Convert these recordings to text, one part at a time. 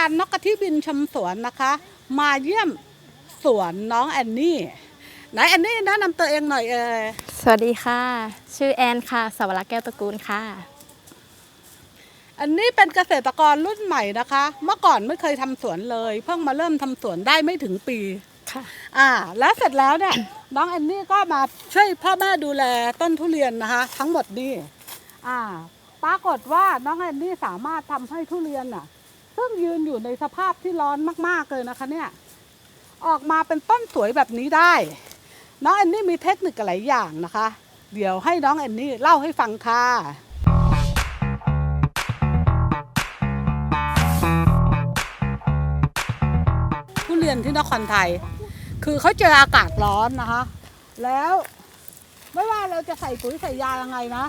การนกกระที่บินชมสวนนะคะ มาเยี่ยมสวนน้องแอนนี่ไหนแอนนี่แนะนำตัวเองหน่อยเออสวัสดีค่ะ ชื่อแอนค่ะสวรักษ์แก้วตระกูลค่ะ อันนี้เป็นเกษตรกรรุ่นใหม่นะคะ เมื่อก่อนไม่เคยทำสวนเลย เพิ่งมาเริ่มทำสวนได้ไม่ถึงปี ค่ะ อ่า แล้วเสร็จแล้วเนี่ย น้องแอนนี่ก็มาช่วยพ่อแม่ดูแลต้นทุเรียนนะคะ ทั้งหมดนี่อ่า ปรากฏว่าน้องแอนนี่สามารถทำให้ทุเรียนน่ะ ซึ่งยืนอยู่ในสภาพที่ร้อนมากๆเลยนะคะเนี่ย ออกมาเป็นต้นสวยแบบนี้ได้ น้องแอนนี่มีเทคนิคหลายอย่างนะคะ เดี๋ยวให้น้องแอนนี่เล่าให้ฟังค่ะทุเรียนที่นครไทย คือเขาเจออากาศร้อนนะคะ แล้วไม่ว่าเราจะใส่ปุ๋ยใส่ยายังไงนะ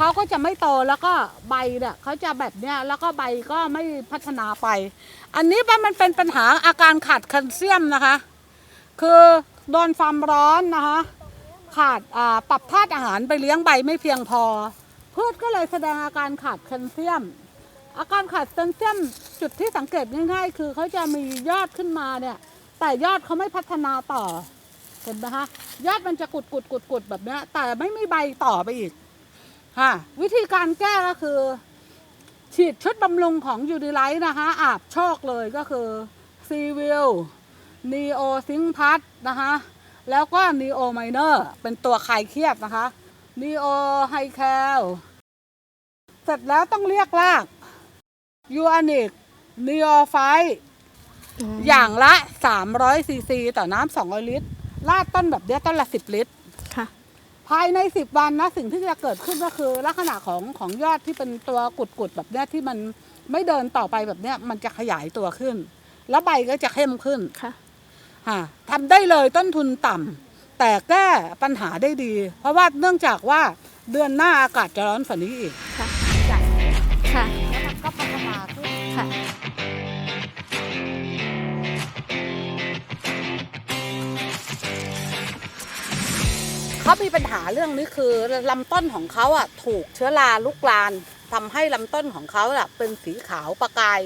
เขาก็จะไม่โตแล้วก็ใบเนี่ยเขาจะแบบเนี้ยแล้วก็ใบก็ไม่พัฒนาไป อันนี้มันเป็นปัญหาอาการขาดแคลเซียมนะคะ คือโดนความร้อนนะคะ ขาดปรับธาตุอาหารไปเลี้ยงใบไม่เพียงพอ พืชก็เลยแสดงอาการขาดแคลเซียม อาการขาดแคลเซียมจุดที่สังเกตง่ายๆ คือเขาจะมียอดขึ้นมาเนี่ย แต่ยอดเขาไม่พัฒนาต่อเห็นไหมคะยอดมันจะกุดกุดกุดกุดแบบเนี้ยแต่ไม่มีใบต่อไปอีก ค่ะวิธีการแก้ก็คือ ฉีดชุดบำรุงของยูดีไลท์นะคะ อาบโชคเลยก็คือซีวิลนีโอซิงพัทนะคะ แล้วก็นีโอไมเนอร์เป็นตัวคลายเครียดนะคะนีโอไฮแคลเสร็จแล้วต้องเรียกรากยูอานิกนีโอไฟอย่างละ 300ซีซีต่อน้ำ200 ลิตรลาดต้นแบบเนี้ยต้นละ 10 ลิตรค่ะ ภายใน 10 วันนะสิ่งที่จะเกิดขึ้นก็คือลักษณะของของยอดที่เป็นตัวกุดๆแบบเนี้ยที่มันไม่เดินต่อไปแบบเนี้ยมันจะขยายตัวขึ้น แล้วใบก็จะเข้มขึ้นค่ะค่ะทำได้เลยต้นทุนต่ำแต่แก้ปัญหาได้ดี เพราะว่าเนื่องจากว่าเดือนหน้าอากาศจะร้อนฝันนี้อีก ค่ะใหญ่ค่ะ เขามีปัญหาเรื่องนี้คือลำต้นของเขาอะถูกเชื้อราลุกลานทำให้ลำต้นของเขาอะเป็นสีขาวประกาย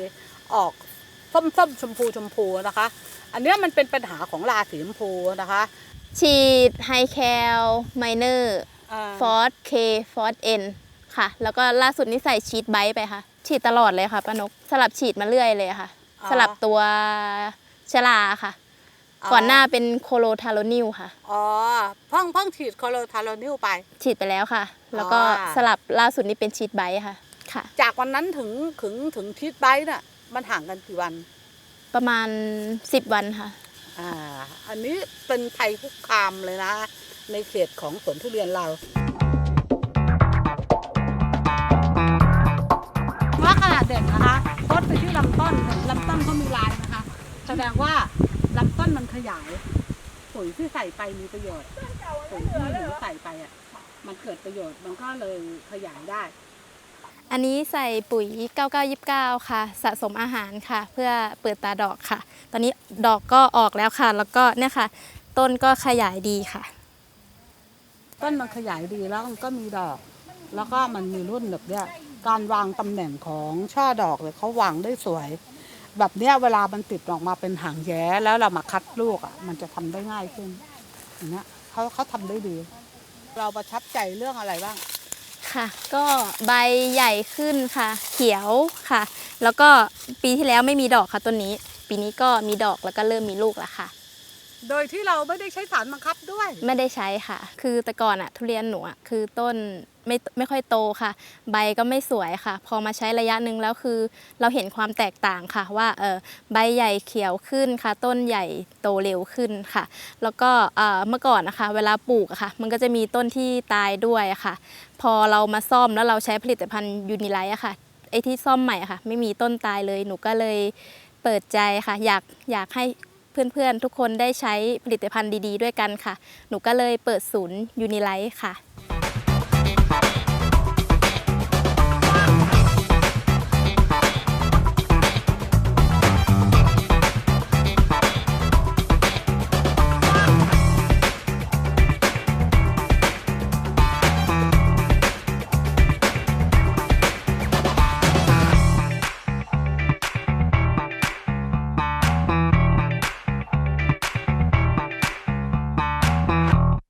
ออกส้มๆชมพูชมพูนะคะ อันเนี้ยมันเป็นปัญหาของราสีชมพูนะคะ ฉีดไฮแคลไมเนอร์อ่าฟอสเคฟอสเอ็นค่ะ แล้วก็ล่าสุดนี่ใส่ชีดไบต์ไปค่ะ ฉีดตลอดเลยค่ะป้านก สลับฉีดมาเรื่อยเลยค่ะอ๋อสลับตัวชลาค่ะ ก่อนหน้าเป็นโคโลทาโรนิลค่ะ อ๋อ เพิ่งเพิ่งฉีดโคโลทาโรนิลไป ฉีดไปแล้วค่ะ แล้วก็อ่าสลับล่าสุดนี่เป็นชีดไบต์ค่ะ ค่ะ จากวันนั้นถึงถึงถึงชีดไบต์น่ะ มันห่างกันกี่วัน ประมาณ10วันค่ะ อ่า อันนี้เป็นภัยคุกคามเลยนะ ในเขตของสวนทุเรียนเราว่าขนาดเด่นนะคะต้นไปที่ลำต้นลำต้นเขามีลายนะคะ แสดงว่า ลำต้นมันขยาย ปุ๋ยที่ใส่ไปมีประโยชน์ปุ๋ยที่หนูใส่ไปอะ มันเกิดประโยชน์มันก็เลยขยายได้ อันนี้ใส่ปุ๋ย 9929 ค่ะ สะสมอาหารค่ะ เพื่อเปิดตาดอกค่ะ ตอนนี้ดอกก็ออกแล้วค่ะ แล้วก็เนี่ยค่ะ ต้นก็ขยายดีค่ะ ต้นมันขยายดีแล้วมันก็มีดอก แล้วก็มันมีรุ่นแบบเนี้ยการวางตำแหน่งของช่อดอกเลยเขาวางได้สวย แบบเนี้ยเวลามันติดออกมาเป็นหางแย้แล้วเรามาคัดลูกอะมันจะทำได้ง่ายขึ้นอย่างเงี้ยเขาเขาทำได้ดี เราประทับใจเรื่องอะไรบ้าง ค่ะ ก็ใบใหญ่ขึ้นค่ะ เขียวค่ะ แล้วก็ปีที่แล้วไม่มีดอกค่ะต้นนี้ ปีนี้ก็มีดอกแล้วก็เริ่มมีลูกแล้วค่ะ โดยที่เราไม่ได้ใช้สารบังคับด้วย ไม่ได้ใช้ค่ะ คือแต่ก่อนอะทุเรียนหนูอะคือต้นไม่ไม่ค่อยโตค่ะ ใบก็ไม่สวยค่ะ พอมาใช้ระยะหนึ่งแล้วคือ เราเห็นความแตกต่างค่ะ ว่าเออใบใหญ่เขียวขึ้นค่ะ ต้นใหญ่โตเร็วขึ้นค่ะ แล้วก็เออเมื่อก่อนนะคะ เวลาปลูกอะค่ะ มันก็จะมีต้นที่ตายด้วยค่ะ พอเรามาซ่อมแล้วเราใช้ผลิตภัณฑ์ยูนิไลท์อะค่ะไอที่ซ่อมใหม่ค่ะ ไม่มีต้นตายเลยหนูก็เลยเปิดใจค่ะ อยากอยากให้ เพื่อนๆ ทุกคนได้ใช้ผลิตภัณฑ์ดีๆ ด้วยกันค่ะ หนูก็เลยเปิดศูนย์ยูนิไลท์ค่ะ